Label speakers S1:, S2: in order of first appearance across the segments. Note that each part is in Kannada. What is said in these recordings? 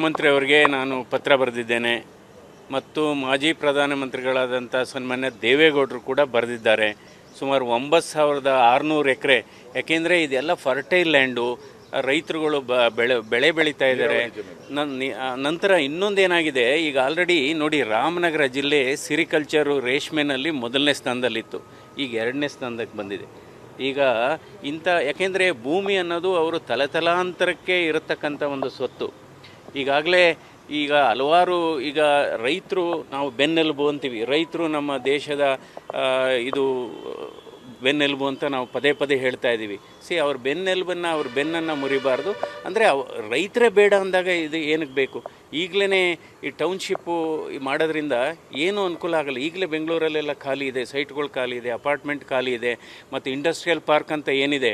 S1: ಮುಖ್ಯಮಂತ್ರಿಯವರಿಗೆ ನಾನು ಪತ್ರ ಬರೆದಿದ್ದೇನೆ ಮತ್ತು ಮಾಜಿ ಪ್ರಧಾನಮಂತ್ರಿಗಳಾದಂಥ ಸನ್ಮಾನ್ಯ ದೇವೇಗೌಡರು ಕೂಡ ಬರೆದಿದ್ದಾರೆ. ಸುಮಾರು ಒಂಬತ್ತು ಸಾವಿರದ ಆರುನೂರು ಎಕರೆ, ಯಾಕೆಂದರೆ ಇದೆಲ್ಲ ಫರ್ಟೈಲ್ ಲ್ಯಾಂಡು, ರೈತರುಗಳು ಬ, ಬೆಳೆ ಬೆಳೆ ಬೆಳೀತಾ ಇದ್ದಾರೆ. ನಂತರ ಇನ್ನೊಂದೇನಾಗಿದೆ, ಈಗ ಆಲ್ರೆಡಿ ನೋಡಿ ರಾಮನಗರ ಜಿಲ್ಲೆ ಸಿರಿಕಲ್ಚರು ರೇಷ್ಮೆನಲ್ಲಿ ಮೊದಲನೇ ಸ್ಥಾನದಲ್ಲಿತ್ತು. ಈಗ ಎರಡನೇ ಸ್ಥಾನದಕ್ಕೆ ಬಂದಿದೆ. ಈಗ ಇಂಥ, ಯಾಕೆಂದರೆ ಭೂಮಿ ಅನ್ನೋದು ಅವರು ತಲೆತಲಾಂತರಕ್ಕೆ ಇರತಕ್ಕಂಥ ಒಂದು ಸ್ವತ್ತು. ಈಗಾಗಲೇ ಈಗ ಹಲವಾರು ಈಗ ರೈತರು ನಾವು ಬೆನ್ನೆಲುಬು ಅಂತೀವಿ. ರೈತರು ನಮ್ಮ ದೇಶದ ಇದು, ಬೆನ್ನೆಲುಬು ಅಂತ ನಾವು ಪದೇ ಪದೇ ಹೇಳ್ತಾ ಇದ್ದೀವಿ. ಸಿ, ಅವ್ರ ಬೆನ್ನೆಲುಬನ್ನು, ಅವ್ರ ಬೆನ್ನನ್ನು ಮುರಿಬಾರ್ದು. ಅಂದರೆ ಅವ, ರೈತರೇ ಬೇಡ ಅಂದಾಗ ಇದು ಏನಕ್ಕೆ ಬೇಕು? ಈಗಲೇ ಈ ಟೌನ್ಶಿಪ್ಪು ಮಾಡೋದ್ರಿಂದ ಏನೂ ಅನುಕೂಲ ಆಗಲ್ಲ. ಈಗಲೇ ಬೆಂಗಳೂರಲ್ಲೆಲ್ಲ ಖಾಲಿ ಇದೆ, ಸೈಟ್ಗಳು ಖಾಲಿ ಇದೆ, ಅಪಾರ್ಟ್ಮೆಂಟ್ ಖಾಲಿ ಇದೆ, ಮತ್ತು ಇಂಡಸ್ಟ್ರಿಯಲ್ ಪಾರ್ಕ್ ಅಂತ ಏನಿದೆ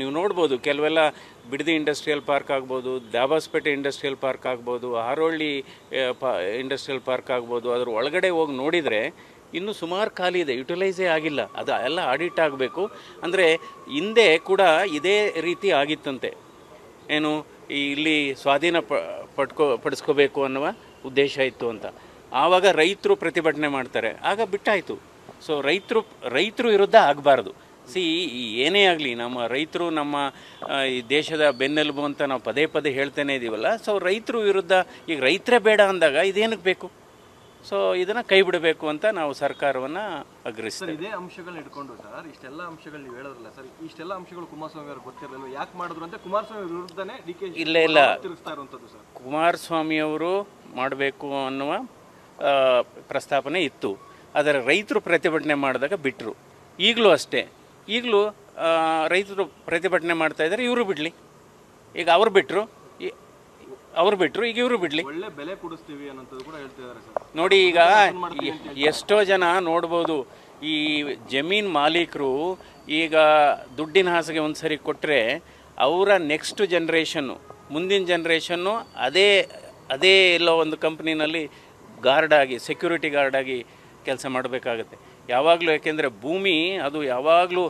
S1: ನೀವು ನೋಡ್ಬೋದು, ಕೆಲವೆಲ್ಲ ಬಿಡದಿ ಇಂಡಸ್ಟ್ರಿಯಲ್ ಪಾರ್ಕ್ ಆಗ್ಬೋದು, ದಾಬಾಸ್ಪೇಟೆ ಇಂಡಸ್ಟ್ರಿಯಲ್ ಪಾರ್ಕ್ ಆಗ್ಬೋದು, ಹಾರೋಳ್ಳಿ ಇಂಡಸ್ಟ್ರಿಯಲ್ ಪಾರ್ಕ್ ಆಗ್ಬೋದು, ಅದ್ರ ಒಳಗಡೆ ಹೋಗಿ ನೋಡಿದರೆ ಇನ್ನೂ ಸುಮಾರು ಖಾಲಿ ಇದೆ ಯುಟಿಲೈಸೇ ಆಗಿಲ್ಲ. ಅದು ಎಲ್ಲ ಆಡಿಟ್ ಆಗಬೇಕು. ಅಂದರೆ ಹಿಂದೆ ಕೂಡ ಇದೇ ರೀತಿ ಆಗಿತ್ತಂತೆ. ಏನು ಇಲ್ಲಿ ಸ್ವಾಧೀನ ಪ, ಪಡ್ಕೋ, ಪಡಿಸ್ಕೋಬೇಕು ಅನ್ನುವ ಉದ್ದೇಶ ಇತ್ತು ಅಂತ. ಆವಾಗ ರೈತರು ಪ್ರತಿಭಟನೆ ಮಾಡ್ತಾರೆ. ಆಗ ಬಿಟ್ಟಾಯಿತು. ಸೊ ರೈತರು ರೈತರು ವಿರುದ್ಧ ಆಗಬಾರ್ದು. ಸಿ ಏನೇ ಆಗಲಿ ನಮ್ಮ ರೈತರು ನಮ್ಮ ಈ ದೇಶದ ಬೆನ್ನೆಲುಬು ಅಂತ ನಾವು ಪದೇ ಪದೇ ಹೇಳ್ತೇನೆ ಇದ್ದೀವಲ್ಲ ಸೊ ರೈತರು ವಿರುದ್ಧ ಈಗ ರೈತರೇ ಬೇಡ ಅಂದಾಗ ಇದೇನಕ್ಕೆ ಬೇಕು? ಸೊ ಇದನ್ನು ಕೈ ಬಿಡಬೇಕು ಅಂತ ನಾವು ಸರ್ಕಾರವನ್ನು ಅಗ್ರಹಿಸ್ತೀವಿ
S2: ಇದೇ ಅಂಶಗಳನ್ನ ಇಟ್ಕೊಂಡು ಸರ್ ಇಷ್ಟೆಲ್ಲ ಅಂಶಗಳು ನೀವು ಹೇಳೋದಿಲ್ಲ ಸರ್ ಇಷ್ಟೆಲ್ಲ ಅಂಶಗಳು ಕುಮಾರಸ್ವಾಮಿ ಅವ್ರಿಗೆ ಗೊತ್ತಿರಲಿಲ್ಲ ಯಾಕೆ ಮಾಡಿದ್ರು ಅಂತ ಕುಮಾರಸ್ವಾಮಿ ವಿರುದ್ಧನೇ ಡಿ ಕೆ
S1: ಇಲ್ಲ, ಇಲ್ಲ.
S2: ಸರ್ ಇರುವಂಥದ್ದು ಸರ್.
S1: ಕುಮಾರಸ್ವಾಮಿಯವರು ಮಾಡಬೇಕು ಅನ್ನುವ ಪ್ರಸ್ತಾಪನೆ ಇತ್ತು. ಆದರೆ ರೈತರು ಪ್ರತಿಭಟನೆ ಮಾಡಿದಾಗ ಬಿಟ್ಟರು ಈಗಲೂ ಅಷ್ಟೇ. ಈಗಲೂ ರೈತರು ಪ್ರತಿಭಟನೆ ಮಾಡ್ತಾ ಇದ್ದಾರೆ ಇವರು ಬಿಡಲಿ. ಈಗ ಅವ್ರು ಬಿಟ್ಟರು ಅವ್ರು ಬಿಟ್ಟರು ಈಗ ಇವರು ಬಿಡಲಿ.
S2: ಒಳ್ಳೆ ಬೆಲೆ ಕೊಡಿಸ್ತೀವಿ ಅನ್ನೋದು ಕೂಡ ಹೇಳ್ತಿದ್ದಾರೆ
S1: ನೋಡಿ ಈಗ ಎಷ್ಟೋ ಜನ ನೋಡ್ಬೋದು ಈ ಜಮೀನ್ ಮಾಲೀಕರು ಈಗ ದುಡ್ಡಿನ ಹಾಸಿಗೆ ಒಂದು ಸರಿ ಕೊಟ್ಟರೆ ಅವರ ನೆಕ್ಸ್ಟ್ ಜನ್ರೇಷನ್ನು ಮುಂದಿನ ಜನ್ರೇಷನ್ನು ಅದೇ ಅದೇ ಎಲ್ಲೋ ಒಂದು ಕಂಪ್ನಿನಲ್ಲಿ ಗಾರ್ಡಾಗಿ ಆಗಿ ಸೆಕ್ಯೂರಿಟಿ ಗಾರ್ಡಾಗಿ ಕೆಲಸ ಮಾಡಬೇಕಾಗತ್ತೆ. ಯಾವಾಗಲೂ ಯಾಕೆಂದರೆ ಭೂಮಿ ಅದು ಯಾವಾಗಲೂ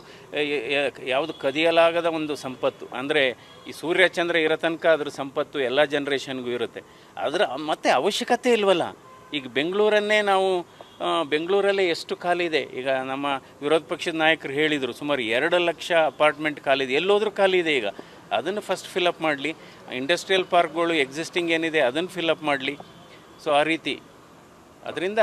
S1: ಯಾವುದು ಕದಿಯಲಾಗದ ಒಂದು ಸಂಪತ್ತು. ಅಂದರೆ ಈ ಸೂರ್ಯಚಂದ್ರ ಇರೋ ತನಕ ಅದ್ರ ಸಂಪತ್ತು ಎಲ್ಲ ಜನ್ರೇಷನ್ಗೂ ಇರುತ್ತೆ. ಅದರ ಮತ್ತೆ ಅವಶ್ಯಕತೆ ಇಲ್ವಲ್ಲ? ಈಗ ಬೆಂಗಳೂರನ್ನೇ ನಾವು ಬೆಂಗಳೂರಲ್ಲೇ ಎಷ್ಟು ಖಾಲಿ ಇದೆ? ಈಗ ನಮ್ಮ ವಿರೋಧ ಪಕ್ಷದ ನಾಯಕರು ಹೇಳಿದರು, ಸುಮಾರು ಎರಡು ಲಕ್ಷ ಅಪಾರ್ಟ್ಮೆಂಟ್ ಖಾಲಿ ಇದೆ. ಎಲ್ಲೋದ್ರೂ ಖಾಲಿ ಇದೆ ಈಗ. ಅದನ್ನು ಫಸ್ಟ್ ಫಿಲಪ್ ಮಾಡಲಿ. ಇಂಡಸ್ಟ್ರಿಯಲ್ ಪಾರ್ಕ್ಗಳು ಎಕ್ಸಿಸ್ಟಿಂಗ್ ಏನಿದೆ, ಅದನ್ನು ಫಿಲಪ್ ಮಾಡಲಿ. ಸೊ ಆ ರೀತಿ. ಅದರಿಂದ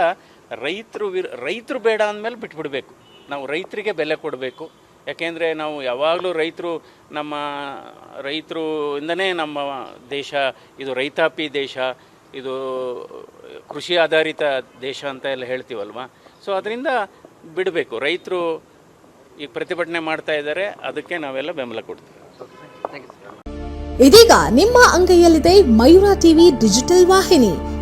S1: ರೈತರು ವಿರ್, ರೈತರು ಬೇಡ ಅಂದಮೇಲೆ ಬಿಟ್ಬಿಡಬೇಕು. ನಾವು ರೈತರಿಗೆ ಬೆಲೆ ಕೊಡಬೇಕು. ಯಾಕೆಂದರೆ ನಾವು ಯಾವಾಗಲೂ ರೈತರು ನಮ್ಮ ರೈತರು ಇಂದನೇ ನಮ್ಮ ದೇಶ, ಇದು ರೈತಾಪಿ ದೇಶ, ಇದು ಕೃಷಿ ಆಧಾರಿತ ದೇಶ ಅಂತ ಎಲ್ಲ ಹೇಳ್ತೀವಲ್ವ? ಸೊ, ಅದರಿಂದ ಬಿಡಬೇಕು. ರೈತರು ಈಗ ಪ್ರತಿಭಟನೆ ಮಾಡ್ತಾ ಇದ್ದಾರೆ, ಅದಕ್ಕೆ ನಾವೆಲ್ಲ ಬೆಂಬಲ ಕೊಡ್ತೀವಿ.
S3: ಇದೀಗ ನಿಮ್ಮ ಅಂಗೈಯಲ್ಲಿದೆ ಮಯೂರ ಟಿವಿ ಡಿಜಿಟಲ್ ವಾಹಿನಿ.